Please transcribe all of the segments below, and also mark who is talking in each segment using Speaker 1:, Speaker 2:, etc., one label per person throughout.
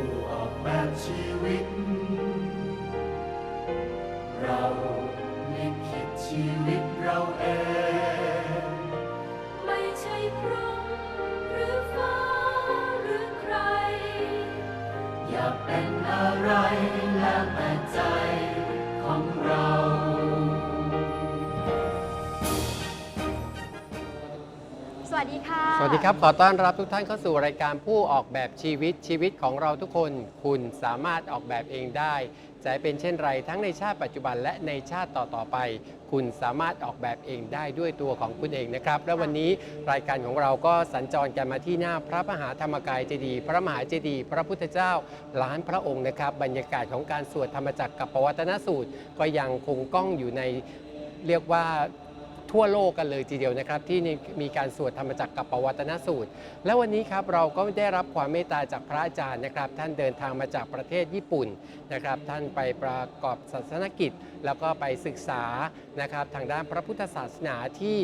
Speaker 1: ผู้ออกแบบชีวิต เราลิขิตชีวิตเราเอง
Speaker 2: ไม่ใช่พรหมหรือฟ้าหรือใคร
Speaker 1: อยากเป็นอะไรและแต่ใจ
Speaker 2: ค่ะ
Speaker 3: สวัสดีครับ ขอต้อนรับทุกท่านเข้าสู่รายการผู้ออกแบบชีวิตชีวิตของเราทุกคน คุณสามารถออกแบบเองได้ จะเป็นเช่นไรทั้งในชาติปัจจุบันและในชาติต่อ ๆ ไป คุณสามารถออกแบบเองได้ด้วยตัวของคุณเองนะครับ และวันนี้รายการของเราก็สัญจรกันมาที่หน้าพระมหาธรรมกายเจดีย์พระมหาเจดีย์พระพุทธเจ้าล้านพระองค์นะครับ บรรยากาศของการสวดธรรมจักรกับปวัตนสูตร ก็ยังคงก้องอยู่ในเรียกว่า ทั่วโลกกันเลยทีเดียวนะครับ ที่มีการสวดธรรมจักรกับปวัตนสูตร และวันนี้ครับเราก็ได้รับความเมตตาจากพระอาจารย์นะครับ ท่านเดินทางมาจากประเทศญี่ปุ่นนะครับ ท่านไปประกอบศาสนกิจ แล้วก็ไปศึกษานะครับ ทางด้านพระพุทธศาสนาที่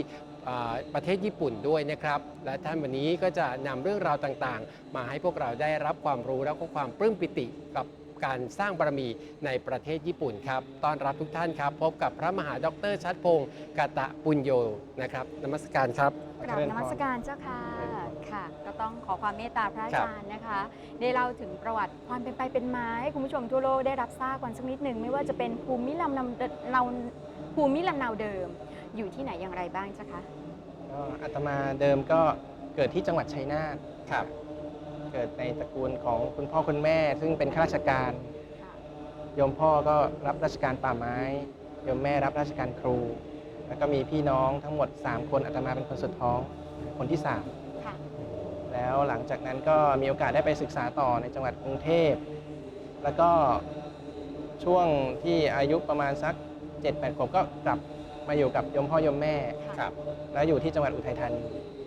Speaker 3: ประเทศญี่ปุ่นด้วยนะครับ และท่านวันนี้ก็จะนำเรื่องราวต่างๆ มาให้พวกเราได้รับความรู้แล้วก็ความปลื้มปิติกับ การสร้างบารมีในประเทศญี่ปุ่นครับต้อนรับทุกท่านครับ พบกับพระมหาดรชัดพงศ์กาตะปุญโยนะครับนมัสการครับ
Speaker 2: กราบนมัสการเจ้าค่ะค่ะ ก็ต้องขอความเมตตาพระอาจารย์นะคะ ได้เล่าถึงประวัติความเป็นไปเป็นมาให้คุณผู้ชมทั่วโลกได้รับทราบกันสักนิดหนึ่งไม่ว่าจะเป็นภูมิลำนำเราภูมิลำเนาเดิม อยู่ที่ไหนอย่างไรบ้างเจ้าคะ
Speaker 4: ก็อาตมาเดิมก็เกิดที่จังหวัดชัยนาท
Speaker 3: ครับ
Speaker 4: เกิดในตระกูลของคุณพ่อคุณแม่ ซึ่งเป็นข้าราชการ
Speaker 2: ค่ะ
Speaker 4: โยมพ่อก็รับราชการป่าไม้ โยมแม่รับราชการครู แล้วก็มีพี่น้องทั้งหมด 3 คนอาตมาเป็นคนสุดท้องคนที่
Speaker 2: ค่ะ
Speaker 4: 3แล้วหลังจากนั้นก็มีโอกาสได้ไปศึกษาต่อในจังหวัดกรุงเทพ แล้วก็ช่วงที่อายุประมาณสัก7-8ขวบก็กลับมาอยู่กับโยมพ่อโยมแม่
Speaker 3: ครับ
Speaker 4: แล้วอยู่ที่จังหวัดอุทัยธานี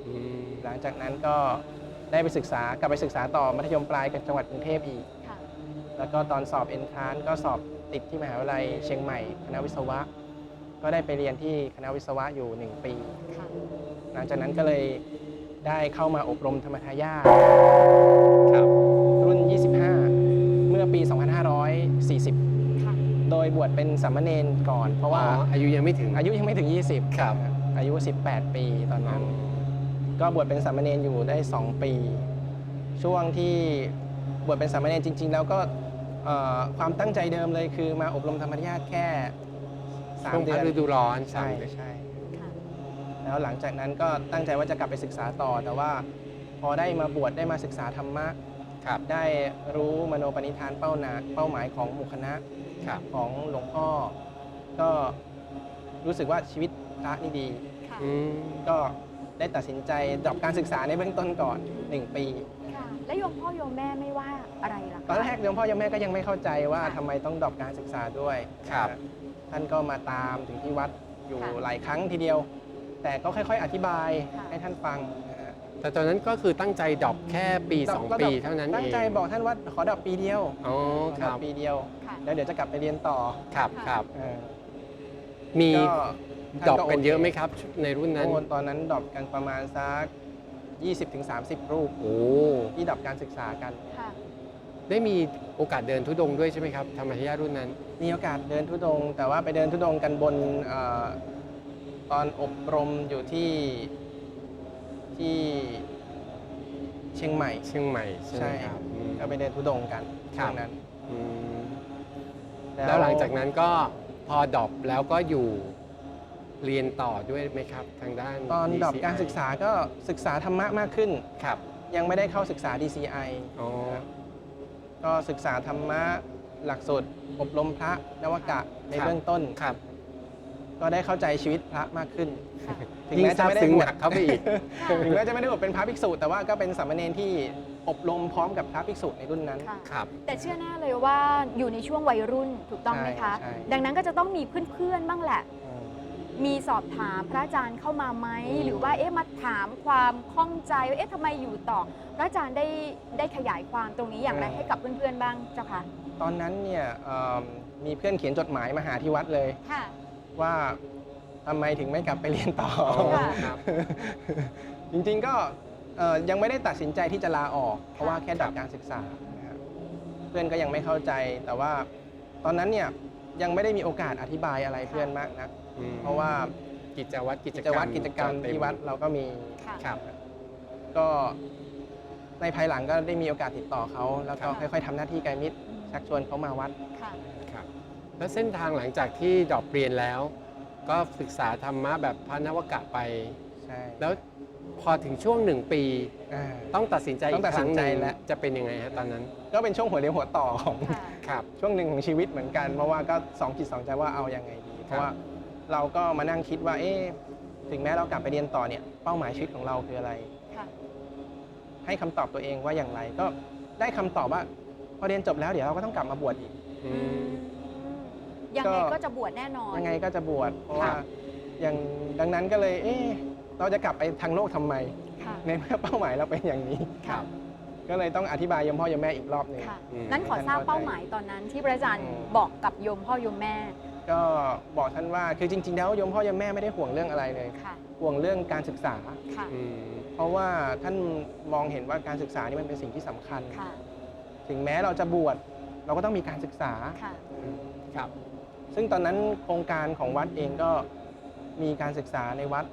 Speaker 3: อืม
Speaker 4: หลังจากนั้นก็ ได้ไปศึกษากลับไปศึกษาต่อมัธยมปลายกับจังหวัดกรุงเทพอีก
Speaker 2: ค่ะ
Speaker 4: แล้วก็ตอนสอบเอนทรานก็สอบติดที่มหาวิทยาลัยเชียงใหม่ คณะวิศวะ ก็ได้ไปเรียนที่คณะวิศวะอยู่ 1 ปี
Speaker 2: ค่ะ
Speaker 4: หลังจากนั้นก็เลยได้เข้ามาอบรมธรรมทายาท
Speaker 3: ครับ
Speaker 4: รุ่น 25 เมื่อปี 2540
Speaker 2: ค่ะ
Speaker 4: โดยบวชเป็นสามเณรก่อน เพราะว่า
Speaker 3: อ๋ออายุยังไม่ถึง
Speaker 4: อายุยังไม่ถึง 20
Speaker 3: ครับ
Speaker 4: อายุ 18 ปีตอนนั้น ก็บวชเป็นสามเณรอยู่ได้ 2 ปี ช่วงที่บวชเป็นสามเณรจริง ๆ แล้วก็เอ่อความตั้งใจเดิมเลยคือมาอบรมธรรมญาติแค่สา
Speaker 3: ช่
Speaker 4: ม
Speaker 3: วง
Speaker 4: เดื
Speaker 3: พั
Speaker 4: อกน
Speaker 3: ฤดูร้อน
Speaker 4: ใช่
Speaker 3: สามเดือน
Speaker 4: ใช่
Speaker 2: ค่ะ
Speaker 4: แล้วหลังจากนั้นก็ตั้งใจว่าจะกลับไปศึกษาต่อ แต่ว่าพอได้มาบวชได้มาศึกษาธรรมะ
Speaker 3: ครับ
Speaker 4: ได้รู้มโนปณิธานเป้าหนาเป้าหมายของหมู่คณะ
Speaker 3: ครับ
Speaker 4: ของหลวงพ่อ ก็รู้สึกว่าชีวิตพระนี่ดี
Speaker 2: ค่ะ
Speaker 3: อืม
Speaker 4: ก็ ได้ตัดสินใจดรอปการศึกษาในเบื้องต้นก่อน 1 ปี
Speaker 2: ค่ะแล้วโยมพ่อโยมแม่ไม่ว่าอะไรล่ะคะ
Speaker 4: ตอนแรกโยมพ่อโยมแม่ก็ยังไม่เข้าใจว่า
Speaker 2: ค่ะ
Speaker 4: ทำไมต้องดรอปการศึกษาด้วย
Speaker 3: ครับ
Speaker 4: นะท่านก็มาตามถึงที่วัดอยู่
Speaker 2: ค่ะ
Speaker 4: หลายครั้งทีเดียว แต่ก็ค่อยๆ อธิบาย
Speaker 2: ค่ะ
Speaker 4: ให้ท่านฟังนะฮะ
Speaker 3: แต่ตอนนั้นก็คือตั้งใจดรอปแค่ปี
Speaker 4: ดรอปก็
Speaker 3: 2
Speaker 4: ดร
Speaker 3: ปี
Speaker 4: อป
Speaker 3: เท่านั้นเอง
Speaker 4: ตั้งใจบอกท่านว่าขอดรอปปีเดียว
Speaker 3: อ๋อ
Speaker 4: ขอ
Speaker 3: ค
Speaker 4: ดรอ
Speaker 3: รั
Speaker 4: ป
Speaker 3: บ
Speaker 4: ปีเดียว
Speaker 2: ค่ะ
Speaker 4: แล้วเดี๋ยวจะกลับไปเรียนต่อ
Speaker 3: ครับ
Speaker 2: ค่ะ
Speaker 3: ครับ
Speaker 4: เออ
Speaker 3: มี
Speaker 4: ก็
Speaker 3: ดรอปกันเยอะไหมครับ ในรุ่นนั้น
Speaker 4: โอ้ตอนนั้นดรอปกันประมาณสัก 20-30 รูป
Speaker 3: โอ้
Speaker 4: ที่ดรอปการศึกษากัน
Speaker 2: ค่ะ
Speaker 3: ได้มีโอกาสเดินทุดงค์ด้วยใช่ไหมครับธรรมทายาทรุ่นนั้น
Speaker 4: มีโอกาสเดินทุดงค์แต่ว่าไปเดินทุดงค์กันบนเออตอนอบรมอยู่ที่ที่เชียงใหม่
Speaker 3: เชียงใหม่ใช่ไหม
Speaker 4: ใช่
Speaker 3: ครับอืม
Speaker 4: ก็ไปเดินทุดงค์กัน
Speaker 3: ครั
Speaker 4: ช่
Speaker 3: บ
Speaker 4: วงนั้น
Speaker 3: อืมแล้วหลังจากนั้นก็พอดรอปแล้วก็อยู่ เรียนต่อด้วยไหมครับ ทางด้าน
Speaker 4: ตอนดรอป
Speaker 3: DCI
Speaker 4: การศึกษาก็ศึกษาธรรมะมากขึ้น
Speaker 3: ครับ
Speaker 4: ยังไม่ได้เข้าศึกษา DCI
Speaker 3: อ๋อ
Speaker 4: ก็ศึกษาธรรมะหลักสูตรอบรมพระนวกะใน
Speaker 3: ครับ
Speaker 4: เบื้องต้น
Speaker 3: ครับ
Speaker 4: ก็ได้เข้าใจชีวิตพระมากขึ้น
Speaker 2: ค่ะ
Speaker 4: ถึง
Speaker 3: ยิ่ง
Speaker 4: แม้
Speaker 3: ซา
Speaker 4: จะ
Speaker 3: บ
Speaker 4: ไม่ได้
Speaker 3: ซึ้ง
Speaker 4: บ
Speaker 3: ห
Speaker 4: วช
Speaker 3: นักเข้าไปอีก
Speaker 4: ถึงแม้จะไม่ได้บวชเป็นพระภิกษุ แต่ว่าก็เป็นสามเณรที่อบรมพร้อมกับพระภิกษุในรุ่นนั้น
Speaker 2: ค่ะ
Speaker 3: ครับ
Speaker 2: แต่เชื่อแน่เลยว่าอยู่ในช่วงวัยรุ่นถูกต้องไหมคะ
Speaker 4: ใช่ใช่
Speaker 2: ดังนั้นก็จะต้องมีเพื่อนๆ บ้างแหละ
Speaker 4: อื ม
Speaker 2: มีสอบถามพระอาจารย์เข้ามาไหม
Speaker 4: อืม
Speaker 2: หรือว่าเอ๊ะมาถามความข้องใจว่าเอ๊ะทำไมอยู่ต่อ พระอาจารย์ได้ได้ขยายความตรงนี้อย่างไรให้กับเพื่อนๆบ้างเจ้าค่ะ
Speaker 4: ตอนนั้นเนี่ยเอิ่มมีเพื่อนเขียนจดหมายมาหาที่วัดเลย
Speaker 2: ค่ะ
Speaker 4: ว่าทำไมถึงไม่กลับไปเรียนต่อ
Speaker 2: ค่ะ
Speaker 3: ครับ
Speaker 4: จริงๆก็เอ่อยังไม่ได้ตัดสินใจที่จะลาออก เพราะว่าแค่ดับ
Speaker 3: ครับ
Speaker 4: การศึกษานะครับเพื่อนก็ยังไม่เข้าใจแต่ว่าตอนนั้นเนี่ยยังไม่ได้มีโอกาสอธิบายอะไรเพื่อนมากนัก
Speaker 3: อืม
Speaker 4: เพราะว่า
Speaker 3: กิจวัตรกิ
Speaker 4: กิ
Speaker 3: จ
Speaker 4: จ
Speaker 3: กรรม
Speaker 4: วัตรกิจกรรม
Speaker 3: จะเต็ม
Speaker 4: ที่วัดเราก็มี
Speaker 2: ค่ะ
Speaker 3: ครับ
Speaker 4: ก็ในภายหลังก็ได้มีโอกาสติดต่อเขา แล้วก็
Speaker 2: ครับ
Speaker 4: ค่อยๆทำหน้าที่ไกด์มิตรชักชวนเขามาวัด
Speaker 2: ค่ะ
Speaker 3: ครับ แล้วเส้นทางหลังจากที่ดอกเปลี่ยนแล้ว ก็ศึกษาธรรมะแบบพระนวกะไป
Speaker 4: ใช่
Speaker 3: แล้วพอถึงช่วงหนึ่งปี
Speaker 4: อ่า
Speaker 3: ต้องตัดสินใจ
Speaker 4: ต้
Speaker 3: อี
Speaker 4: อง
Speaker 3: ก
Speaker 4: ตัด
Speaker 3: ค
Speaker 4: สิ
Speaker 3: รั้ง
Speaker 4: น
Speaker 3: ห
Speaker 4: ใจ
Speaker 3: นึ่ง
Speaker 4: แล้ว
Speaker 3: จะเป็นยังไงฮะตอนนั้น
Speaker 4: ก็เป็นช่วงหัวเรียวหัวต่อของ
Speaker 2: ค่ะ
Speaker 3: ครับ
Speaker 4: ช่วงหนึ่งของชีวิตเหมือนกัน เพราะว่าก็สองจิตสองใจว่าเอายังไงดี เพราะว่า เราก็มานั่งคิดว่า เอ๊ะถึงแม้เรากลับไปเรียนต่อเนี่ยเป้าหมายชีวิตของเราคืออะไร
Speaker 2: ค่ะ
Speaker 4: ให้คำตอบตัวเองว่าอย่างไรก็ได้คำตอบว่า พอเรียนจบแล้วเดี๋ยวเราก็ต้องกลับมาบวชอีก
Speaker 3: อืม
Speaker 2: ยังไง
Speaker 4: ก็
Speaker 2: ก็จะบวชแน่นอน
Speaker 4: ยังไงก็จะบวชเพราะว่า
Speaker 3: ครับ
Speaker 4: อย่างดังนั้นก็เลย เอ๊ะเราจะกลับไปทางโลกทำไม
Speaker 2: ค่ะ
Speaker 4: ในเมื่อเป้าหมายเราเป็นอย่างนี้
Speaker 3: ครับ
Speaker 4: ก็เลยต้องอธิบายยมพ่อยมแม่อีกรอบหนึ่ง
Speaker 2: ค่ะ
Speaker 3: อืม
Speaker 2: นั้นขอทราบเป้าหมายตอนนั้นที่พระอาจารย์
Speaker 4: อืม
Speaker 2: บอกกับโยมพ่อโยมแม่
Speaker 4: ก็บอกท่านว่าคือจริง ๆ แล้วยมพ่อยมแม่ไม่ได้ห่วงเรื่องอะไรเลย
Speaker 2: ค่ะ
Speaker 4: ห่วงเรื่องการศึกษา
Speaker 2: ค่ะ
Speaker 3: อืม
Speaker 4: เพราะว่าท่านมองเห็นว่าการศึกษานี่มันเป็นสิ่งที่สำคัญ
Speaker 2: ค่ะ
Speaker 4: ถึงแม้เราจะบวชเราก็ต้องมีการศึกษา
Speaker 2: ค่ะ
Speaker 3: ครับ
Speaker 4: ซึ่งตอนนั้นโครงการของวัดเองก็มีการศึกษาในวัด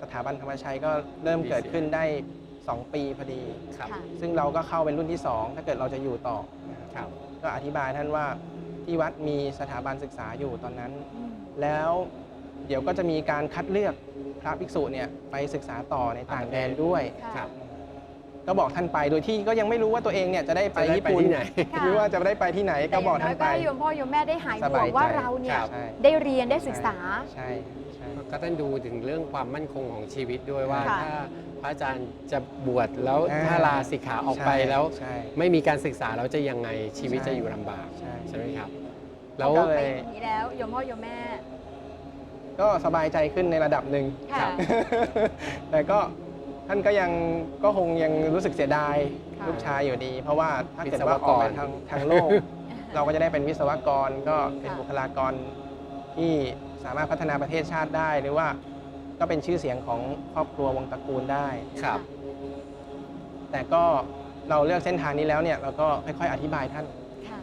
Speaker 4: สถาบันธรรมชัยก็เริ่มเกิดขึ้นได้ 2 ปีพอดี
Speaker 3: ครับ
Speaker 2: ค่ะ
Speaker 4: ซึ่งเราก็เข้าเป็นรุ่นที่ 2 ถ้าเกิดเราจะอยู่ต่อนะครับ
Speaker 3: ครับ
Speaker 4: ก็อธิบายท่านว่า ที่วัดมีสถาบันศึกษาอยู่ตอนนั้น
Speaker 2: อืม
Speaker 4: แล้วเดี๋ยวก็จะมีการคัดเลือกพระภิกษุเนี่ยไปศึกษาต่อในต่างแดนด้วย
Speaker 2: ค่ะ
Speaker 3: ครับ
Speaker 4: ก็บอกท่านไปโดยที่ก็ยังไม่รู้ว่าตัวเองเนี่ยจะได้ไป
Speaker 3: จะได้
Speaker 4: ญี่ปุ่น
Speaker 3: ไปที่ไหน
Speaker 2: ค่ะ
Speaker 4: หรือว่าจะได้ไปที่ไหนก็บอก
Speaker 2: แต่
Speaker 4: ท่า
Speaker 2: ย่
Speaker 4: น
Speaker 2: ง
Speaker 4: ไป
Speaker 2: ก็ให้โยมพ่อโยมแม่ได้หาย
Speaker 4: ส
Speaker 2: ห่ว
Speaker 4: บางยใจ
Speaker 2: ว่าเราเนี่ย
Speaker 3: ครับ
Speaker 4: ใช่
Speaker 2: ได้เรียนได้ศึกษา
Speaker 4: ใช่ใช่
Speaker 3: ก็ต้องดูถึงเรื่องความมั่นคงของชีวิตด้วยว่า
Speaker 2: ค่ะ
Speaker 3: ถ้าพระอาจารย์จะบวชแล้ว
Speaker 4: อ่า
Speaker 3: ถ้าลาสิกขาออกไป
Speaker 4: ใช่
Speaker 3: แล้ว
Speaker 4: ใช่
Speaker 3: ไม่มีการศึกษาแล้วจะยังไงชีวิต
Speaker 4: ใช่
Speaker 3: จะอยู่ลำบาก
Speaker 4: ใช่
Speaker 3: ใช่ไหมครับ แล้ว
Speaker 4: ก็
Speaker 2: ไป
Speaker 4: เลย
Speaker 2: อย่างนี้แล้วโยมพ่อโยมแม่
Speaker 4: ก็สบายใจขึ้นในระดับหนึ่ง
Speaker 2: ค่ะ
Speaker 4: แต่ก็ ท่านก็ยังก็คงยังรู้สึกเสียดาย
Speaker 2: ค่ะ
Speaker 4: ลูกชายอยู่ดี เพราะว่าถ้าเกิดว่า
Speaker 3: วิศวกร
Speaker 4: ออกไปทางทางโลก เราก็จะได้เป็นวิศวกรก็เป็น
Speaker 2: ค่ะ
Speaker 4: บุคลากรที่สามารถพัฒนาประเทศชาติได้ หรือว่าก็เป็นชื่อเสียงของครอบครัววงตระกูลได้
Speaker 3: ครับ
Speaker 4: แต่ก็เราเลือกเส้นทางนี้แล้วเนี่ยเราก็ค่อยๆอธิบายท่าน
Speaker 2: ค่ะ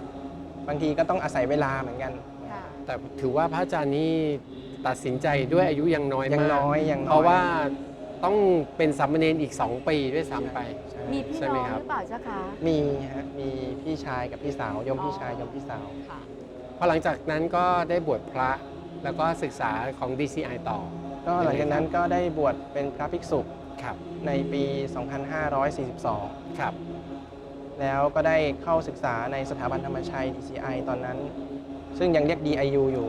Speaker 4: บางทีก็ต้องอาศัยเวลาเหมือนกัน
Speaker 2: ค่ะ
Speaker 3: แต่ถือว่าพระอาจารย์นี่ตัดสินใจด้วยอายุยังน้อย
Speaker 4: ยัง
Speaker 3: มาก
Speaker 4: น้อยยังน้อย
Speaker 3: เพราะว่า ต้องเป็นสามเณรอีก 2 ปีด้วยซ้ำไป
Speaker 4: ใช่
Speaker 2: มีพี่
Speaker 3: ใช่
Speaker 2: น้
Speaker 3: ไหม
Speaker 2: อง
Speaker 3: ครับ
Speaker 2: หรือเปล่าเจ้าคะ
Speaker 4: มีฮะมีพี่ชายกับพี่สาวยมพี่ชาย
Speaker 2: อ๋อ
Speaker 4: ยมพี่สาว
Speaker 2: ค่ะ
Speaker 3: พอหลังจากนั้นก็ได้บวชพระแล้วก็ศึกษาของ DCI ต่อ
Speaker 4: ก็หลังจากนั้นก็ได้บวชเป็นพระภิกษุ
Speaker 3: ครับ
Speaker 4: ในปี 2542
Speaker 3: ครับ
Speaker 4: แล้วก็ได้เข้าศึกษาในสถาบันธรรมชัย DCI ตอนนั้น ซึ่งยังเรียก DIU อยู่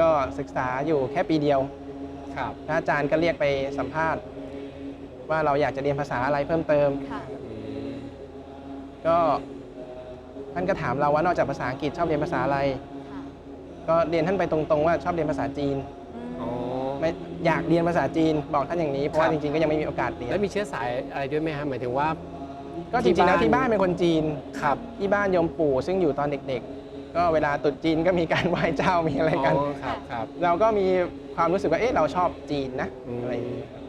Speaker 4: ก็ศึกษาอยู่แค่ปีเดียว
Speaker 3: ครับ
Speaker 4: พระอาจารย์ก็เรียกไปสัมภาษณ์ ว่าเราอยากจะเรียนภาษาอะไรเพิ่มเติม
Speaker 2: ค่ะ
Speaker 3: อืม
Speaker 4: ก็ท่านก็ถามเราว่านอกจากภาษาอังกฤษชอบเรียนภาษาอะไร
Speaker 2: ค่ะ
Speaker 4: ก็เรียนท่านไปตรงๆว่าชอบเรียนภาษาจีน
Speaker 2: ม
Speaker 3: อ๋อ
Speaker 4: ไม่อยากเรียนภาษาจีนบอกท่านอย่างนี้เพราะว่า
Speaker 3: ครั
Speaker 4: จ
Speaker 3: บ
Speaker 4: ริงๆก็ยังไม่มีโอกาสเรียน
Speaker 3: แล้วมีเชื้อสายอะไรด้วยไหมครับหมายถึงว่า
Speaker 4: ก็จริงๆแล้ว
Speaker 3: ที่
Speaker 4: ที่
Speaker 3: บ้า
Speaker 4: บ้านนเป็นคนจีน
Speaker 3: ครับ
Speaker 4: ที่บ้านโยมปู่ซึ่งอยู่ตอนเด็กๆ ก็เวลาตรุษจีนก็มีการไหว้เจ้ามีอะไรกัน
Speaker 3: อ๋อครับครับ
Speaker 4: เราก็มีความรู้สึกว่าเอ๊ะเราชอบจีนนะ
Speaker 3: อืม
Speaker 4: อะไรอย่างเงี้ยครับ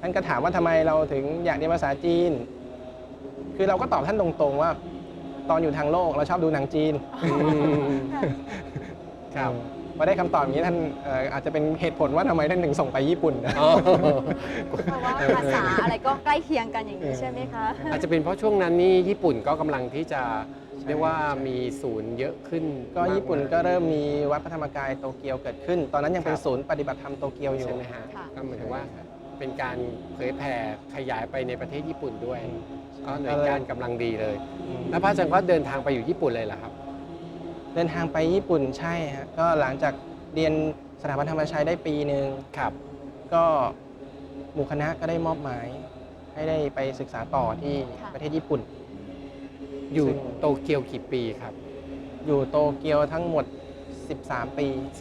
Speaker 4: ท่านก็ถามว่าทำไมเราถึงอยากเรียนภาษาจีน คือเราก็ตอบท่านตรงๆว่า ตอนอยู่ทางโลกเราชอบดูหนังจีน
Speaker 3: อืม
Speaker 2: ค่ะ
Speaker 3: ครับ
Speaker 4: พอได้คำตอบอย่างนี้ท่านเอ่ออาจจะเป็นเหตุผลว่าทำไมท่านถึงส่งไปญี่ปุ่นนะ
Speaker 3: อ๋อ
Speaker 2: เพราะว่าภาษาอะไรก็ใกล้เคียงกันอย่างนี้ใช่ไหมคะ
Speaker 3: อาจจะเป็นเพราะช่วงนั้นนี่ญี่ปุ่นก็กำลังที่จะ
Speaker 4: ใช่
Speaker 3: เรียกว่ามีศูนย์เยอะขึ้น
Speaker 4: ก็ญี่ปุ่นก็เริ่มมีวัดพระธรรมกายโตเกียวเกิดขึ้น ตอนนั้นยังเป็น
Speaker 3: ครับ
Speaker 4: ศูนย์ปฏิบัติธรรมโตเกียวอยู่
Speaker 3: ใช่ไหมฮะ
Speaker 2: ค่ะ
Speaker 3: ก็หมายถึงว่าเป็นการเผยแผ่ขยายไปในประเทศญี่ปุ่นด้วยก็หน่วยการกำลังดีเลย
Speaker 4: อืม
Speaker 3: แล้วพระอาจารย์ก็เดินทางไปอยู่ญี่ปุ่นเลยเหรอครับ
Speaker 4: เดินทางไปญี่ปุ่นใช่ฮะก็หลังจากเรียนสถาบันธรรมชัยได้ปีหนึ่ง
Speaker 3: ครับ
Speaker 4: ก็หมู่คณะก็ได้มอบหมาย ให้ได้ไปศึกษาต่อที่
Speaker 2: ค่ะ
Speaker 4: ประเทศญี่ปุ่น
Speaker 3: อยู่
Speaker 4: ซึ่ง
Speaker 3: โตเกียวกี่ปีครับ
Speaker 4: อยู่โตเกียวทั้งหมด 13 ปี
Speaker 3: 13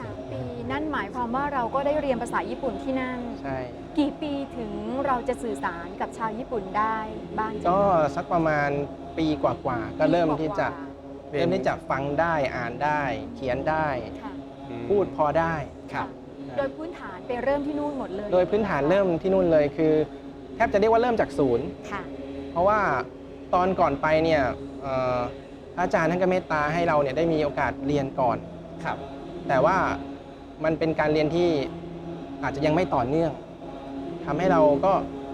Speaker 2: 13 ปี นั่นหมายความว่าเราก็ได้เรียนภาษาญี่ปุ่นที่นั่น
Speaker 4: ใช่
Speaker 2: กี่ปีถึงเราจะสื่อสารกับชาวญี่ปุ่นได้บ้างจ๊ะ
Speaker 4: ก็สักประมาณปีกว่าๆก็เริ่มที่จะ
Speaker 2: ปี
Speaker 4: เริ่มที่จะฟังได้อ่านได้ เขียนได้
Speaker 2: กว่าๆค่ะ
Speaker 4: พูดพอได้
Speaker 3: ครับ
Speaker 2: โดยพื้นฐานไปเริ่มที่นู่นหมดเลย
Speaker 4: โดยพื้นฐานเริ่มที่นู่นเลยคือ แทบจะเรียกว่าเริ่มจากศูนย์
Speaker 2: ค่ะ
Speaker 4: เพราะว่า ตอนก่อนไปเนี่ยเอ่อพระอาจารย์ท่านก็เมตตาให้เราเนี่ยได้มีโอกาสเรียนก่อน
Speaker 3: ครับ
Speaker 4: แต่ว่ามันเป็นการเรียนที่อาจจะยังไม่ต่อเนื่องทำให้เราก็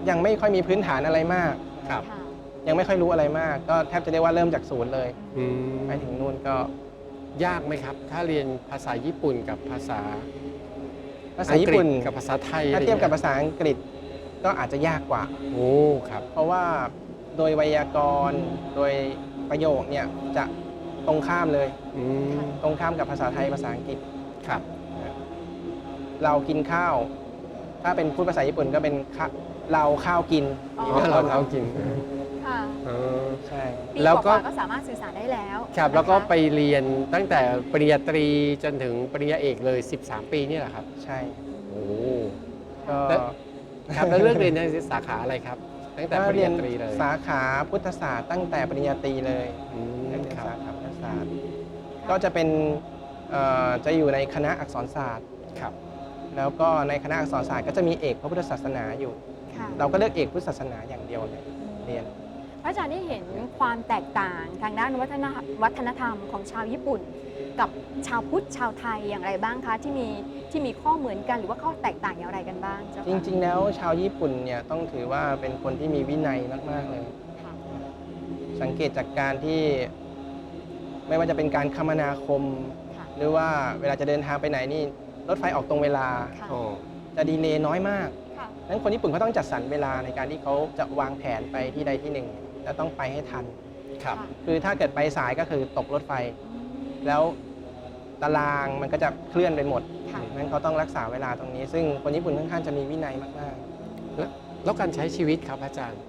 Speaker 4: ยังไม่ค่อยมีพื้นฐานอะไรมาก
Speaker 3: ครับ
Speaker 2: ค่ะ
Speaker 4: ยังไม่ค่อยรู้อะไรมาก ก็แทบจะได้ว่าเริ่มจากศูนย์เลย
Speaker 3: อืม
Speaker 4: ไปถึงนู่นก็
Speaker 3: ยากไหมครับ ถ้าเรียนภาษาญี่ปุ่นกับภาษา
Speaker 4: ภาษาญี่ปุ่น
Speaker 3: อังกฤษกับภาษาไทย
Speaker 4: ถ้าเทียบกับ
Speaker 3: อะไร
Speaker 4: ภาษาอังกฤษก็อาจจะยากกว่า
Speaker 3: เงี้ยโอ้ครับ
Speaker 4: เพราะว่า โดยไวยากรณ์ โดยประโยคเนี่ยจะตรงข้ามเลย
Speaker 3: อืม
Speaker 4: ตรงข้ามกับภาษาไทยภาษาอังกฤษ
Speaker 3: ครับ
Speaker 4: เรากินข้าว ถ้าเป็นพูดภาษาญี่ปุ่นก็เป็นข้าเราข้าวกิน
Speaker 2: อ๋อ
Speaker 3: อ๋อเราเขากิน
Speaker 2: ค่ะ
Speaker 3: อ๋อ
Speaker 4: ใช่
Speaker 2: ปี
Speaker 3: แล้วก็
Speaker 2: กว่าๆก็สามารถสื่อสารได้แล้ว
Speaker 3: ครับ
Speaker 2: นะคะ
Speaker 3: แล้วก็ไปเรียนตั้งแต่ปริญญาตรีจนถึงปริญญาเอกเลย 13 ปีนี่แหละครับ
Speaker 4: ใช่
Speaker 3: โอ้
Speaker 4: ก็
Speaker 3: แล้ว ครับ แล้วเลือกเรียนในสาขาอะไรครับ ตั้งแต่ปริญญาตรีเลย
Speaker 4: สาขาพุทธศาสตร์ตั้งแต่ปริญญาตรีเลย
Speaker 3: อืม
Speaker 4: เรียน
Speaker 3: ครั
Speaker 4: สา
Speaker 3: บ
Speaker 4: ขาพุทธศาสตร์ก็จะเป็นเอ่อจะอยู่ในคณะอักษรศาสตร์
Speaker 3: ครับ
Speaker 4: แล้วก็ในคณะอักษรศาสตร์ก็จะมีเอกพระพุทธศาสนาอยู่
Speaker 2: ค่ะ
Speaker 4: เราก็เลือกเอกพุทธศาสนาอย่างเดียวเลยเรียน
Speaker 2: พระอาจารย์ได้เห็นความแตกต่างทางด้านวัฒนวัฒนธรรมของชาวญี่ปุ่น กับชาวพุทธชาวไทยอย่างไรบ้างคะที่มีที่มีข้อเหมือนกันหรือว่าข้อแตกต่างอย่างไรกันบ้างเจ้า
Speaker 4: จ
Speaker 2: ค่ะ
Speaker 4: ริง ๆ แล้วชาวญี่ปุ่นเนี่ยต้องถือว่าเป็นคนที่มีวินัยมาก ๆ เลย
Speaker 2: ค่ะ
Speaker 4: สังเกตจากการที่ ไม่ว่าจะเป็นการคมนาคม
Speaker 2: ค่ะ
Speaker 4: หรือว่าเวลาจะเดินทางไปไหนนี่รถไฟออกตรงเวลา
Speaker 2: ค่ะ
Speaker 3: อ๋อ
Speaker 4: จะดีเลย์น้อยมาก
Speaker 2: ค่ะ
Speaker 4: นั้นคนญี่ปุ่นเขาต้องจัดสรรเวลาในการที่เขาจะวางแผนไปที่ใดที่หนึ่ง และต้องไปให้ทัน
Speaker 3: ครับ
Speaker 4: คือถ้าเกิดไปสายก็คือตกรถไฟ แล้วตารางมันก็จะเคลื่อนไปหมด
Speaker 2: ค่ะ
Speaker 4: นั้นเขาต้องรักษาเวลาตรงนี้ ซึ่งคนญี่ปุ่นค่อนข้างจะมีวินัยมาก
Speaker 3: แล้วแล้วการใช้ชีวิตครับอาจารย์